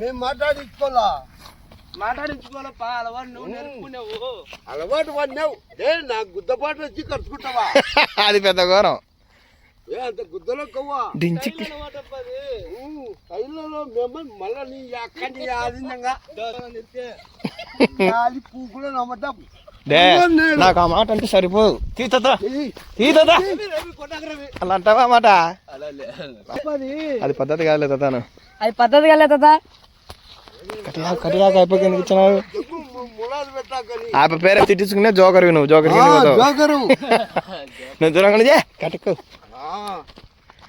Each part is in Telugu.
మేము మాట్లాడించుకోవాలా? మాట్లాడించుకోవాలప్పా అలవాటు నువ్వు నేర్పుకున్నావు అలవాటు పడినావు ఏ నాకు గుద్దపాటు వచ్చి కరుచుకుంటావా? అది పెద్ద ఘోరం. ఏ అంత గుద్దలో కొవ్వా? దించి కైలలో మేము మళ్ళీ నీ అక్కడి ఆధీనంగా అది పూకులో నమ్మటం నాకు ఆ మాట అంటే సరిపోదు. తీతదా తీతదా అలా అంటావా మాట? అది పద్ధతి కాదులే తను అది పద్ధతి కలేదా కటియా కటియాక అయిపోయి ఎందుకు ఇచ్చినావు? ఆ పేరే తిట్టించుకునే జోకర్ నువ్వు జోకర్ జోకరు. నువ్వు దూరంగా చే కట్టుకో. ఆ,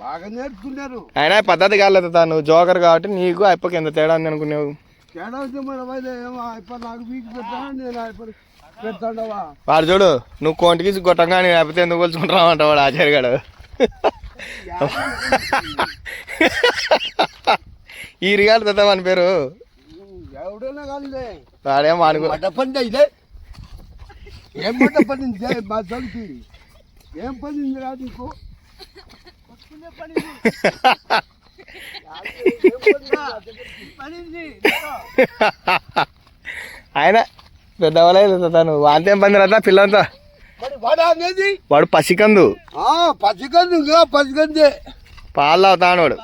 బాగా నేర్చుకున్నారు. అయినా పద్ధతి కాలేదు తా నువ్వు జోకర్ కాబట్టి నీకు అయిపోయి ఎంత తేడా ఉంది అనుకున్నావు. తేడా నాకు వీక్ పెట్టాను నేను వాడు చూడు నువ్వు కొంటికి గొట్టంగా అయిపోతే ఎందుకు కొలుచుకుంటావు అంట వాడు ఆచార్యగాడు. ఈ రిగాలు పెద్ద మన పేరు. పని ఏం మా నీకు. ఆయన పెద్దవాళ్ళు తను. వాంతేం పంది రద్దా పిల్లంతా? మరి వాడా పసికందు. ఆ, పసికంది పసికంది. పాలు తాగుతాడు వాడు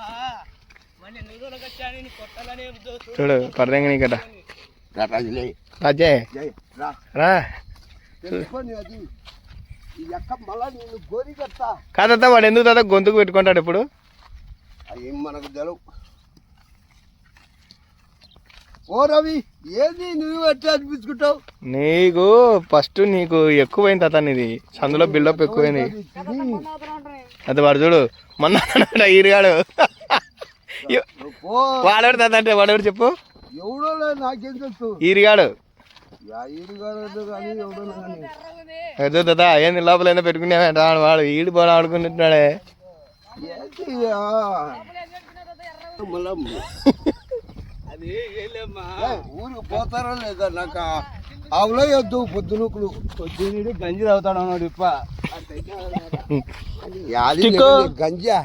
చూడు కొరదంగా నీకట. రాజే. జై, రా. కాదత్తా వాడు ఎందుకు తాత గొంతుకు పెట్టుకుంటాడు ఇప్పుడు? మనకు తెలవు. ఓ రవి! ఏది నువ్వు ఎట్లా అనిపించుకుంటావు? నీకు ఫస్ట్ నీకు ఎక్కువైంది తాత నీది. సందులో బిల్డప్ ఎక్కువైంది. అది వాడు చూడు. మొన్న ఈరుగాడు. వాడేవాడు తాత అంటే వాడేవాడు చెప్పు? ఎవడో లేదు నాకేం తెలుసు. ఈరిగాడు. అదే తాత ఏంది లోపల ఏందో పెట్టుకునేవాడు వాడు. ఈడు పోలా ఆడుకుంటున్నాడే. ఊరికి పోతారో లేదా నాకు ఆవులో వద్దు పొద్దునుకులు పొద్దున్నుడు గంజి తాగుతాడు అన్నాడు ఇప్ప. గంజా.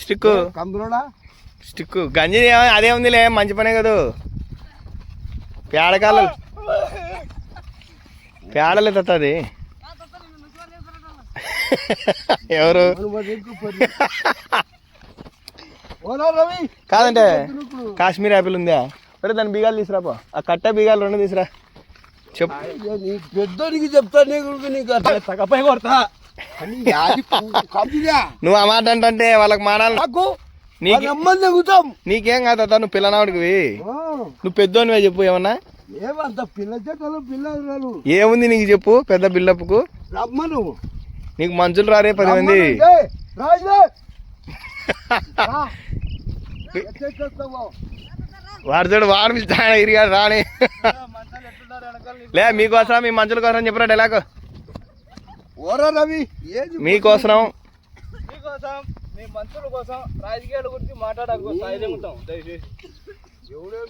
స్టిక్ కందులోడా స్టిక్ గంజి అదే ఉందిలే మంచి పనే కదా. పేడకాలు పేడలే తాత అది ఎవరు? కాదంటే కాశ్మీర్ యాపిల్ ఉందా సరే దాని బీగాలు తీసుకురాపో ఆ కట్ట బీగాలు రెండు తీసురా. చెప్పు పెద్దోనికి చెప్తా నీకు. కొడతా. నువ్వు ఆ మాట అంటే వాళ్ళకి మానాలి నాకు నీకు కాదు తాత నువ్వు పిల్లనాడికి నువ్వు పెద్దోనివే చెప్పు ఏమన్నా? ఏమంత పిల్ల చెట్టలు పిల్లలు ఏముంది నీకు చెప్పు పెద్ద బిల్డప్కు రమ్మను. నీకు మంచులు రారే పది మంది. చేస్తావో? వాడు పిలుస్తాడు ఇరిగాడు రాని. లే మీకోసం మీ మంచుల కోసం చెప్పరా డైలాగ్? ఓరా రవి మీకోసం మీకోసం మీ మంత్రుల కోసం రాజకీయాల గురించి మాట్లాడకు సాయం దయచేసి. ఎవడేం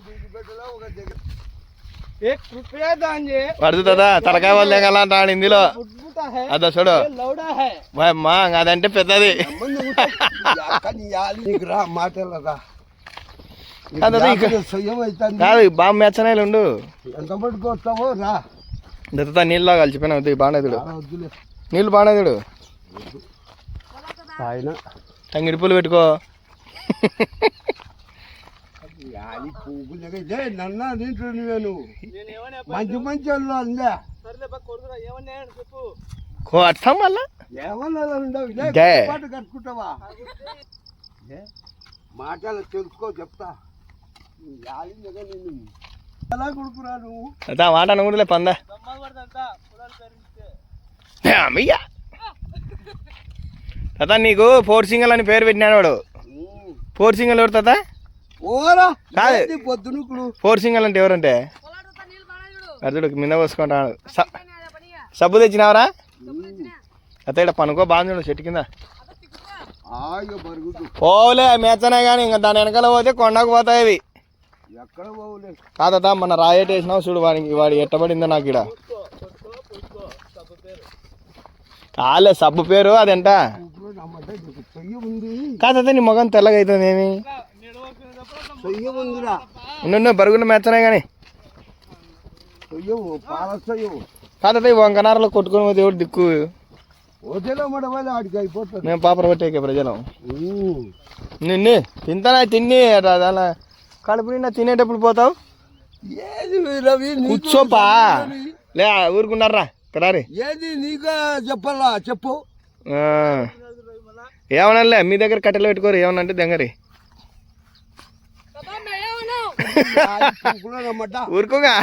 ఒక దగ్గర ఏ కృపయా దాంజే పడుతు కదా తలకాయ వాళ్ళు అంటాడు హిందీలో అదో చూడు. అమ్మా అదంటే పెద్దది. మాటలరా. కాదు, బాగా మెచ్చనాయిలు ఉండు. ఎంత పట్టుకొస్తావో రా. దత్తా నీళ్ళలో కలిసిపోయినా వద్దు వద్దులే. నీళ్ళు ఆయన. తంగిడి పూలు పెట్టుకో. నన్న దీంట్లో మంచి మంచి వాళ్ళు అందా అర్థం మళ్ళా కట్టుకుంటావా? మాటలు తెలుసుకో చెప్తా. ఎలా కొడుకురా నువ్వు? మాట అనుకుంటలే పందా. అమ్మయ్యా. తాత నీకు ఫోర్ సింగల్ అని పేరు పెట్టినాడు వాడు. ఫోర్ సింగల్ ఎవరు తాత? ఓరా కాదు. పొద్దునుకులు? ఫోర్ సింగల్ అంటే ఎవరంటే? అర్జుడు మీద పోసుకుంటాడు సబ్బు తెచ్చినావరా? అతడు పనుకో బాగా చూడు చెట్టు కింద. పోలే మెచ్చనే కానీ ఇంకా దాని వెనకాల పోతే కొండకు పోతాయి ఇవి. పోవులే? కాదట మన రాయేట్ వేసినావు చూడు వాడికి వాడు ఎట్టబడిందో నాకు ఇక్కడ కాలే సబ్బు పేరు అదెంట. కాకపోతే నీ మొగం తెల్లగా అవుతుంది ఏమి ఉండు బరుగున్న మెత్తనే కానీ కాకపోతే ఈ వంకనారలో కొట్టుకొని పోతే ఎవడు దిక్కు? హోటల్లో మడవాలి ఆడికి అయిపోతుంది మేము పాపర పట్టేకే ప్రజలం. నిన్ను తింటానా తిని అలా కడుపు నిండా తినేటప్పుడు పోతావు? ఏది రవి నీకు కూర్చోపా. లే ఊరుకున్నారా? కరారి ఏది నీగా చెప్పాలా? చెప్పు. ఏమనలే మీ దగ్గర కట్టెలు పెట్టుకోరు ఏమన్నా అంటే దెంగరి. నమ్మట ఊరుకోగా.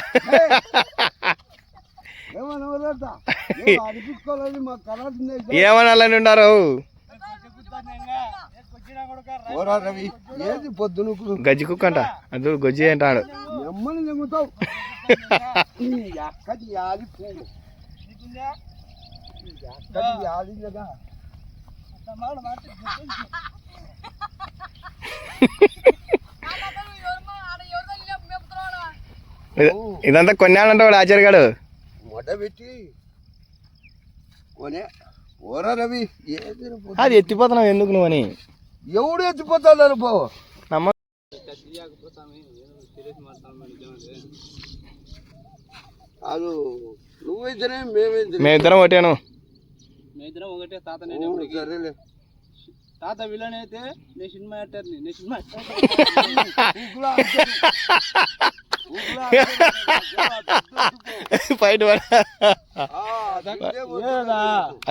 ఏమనాలని ఉన్నారు? ఓరా రవి ఏది పొద్దున గజ్జి కుక్క అంట. అది గొజ్జి అంటాడు. కదా. ఇదంతా కొన్నాళ్ళంట వాడు ఆచార్యగాడు మొట పెట్టి కొనే ఓరా రవి అది ఎత్తిపోతున్నావు ఎందుకు నువ్వు అని? ఎవడు ఎత్తిపోతాడు పో. నమ్మ అది నువ్వైతేనే మేమైతే మేమిద్దరం ఒకటేను. మేమిద్దరం ఒకటే తాత నేను. సరేలే. తాత విలన్ అయితే నేను సినిమా యాక్టర్ని నేను సినిమా యాక్టర్ ఊకులా అంటాడు.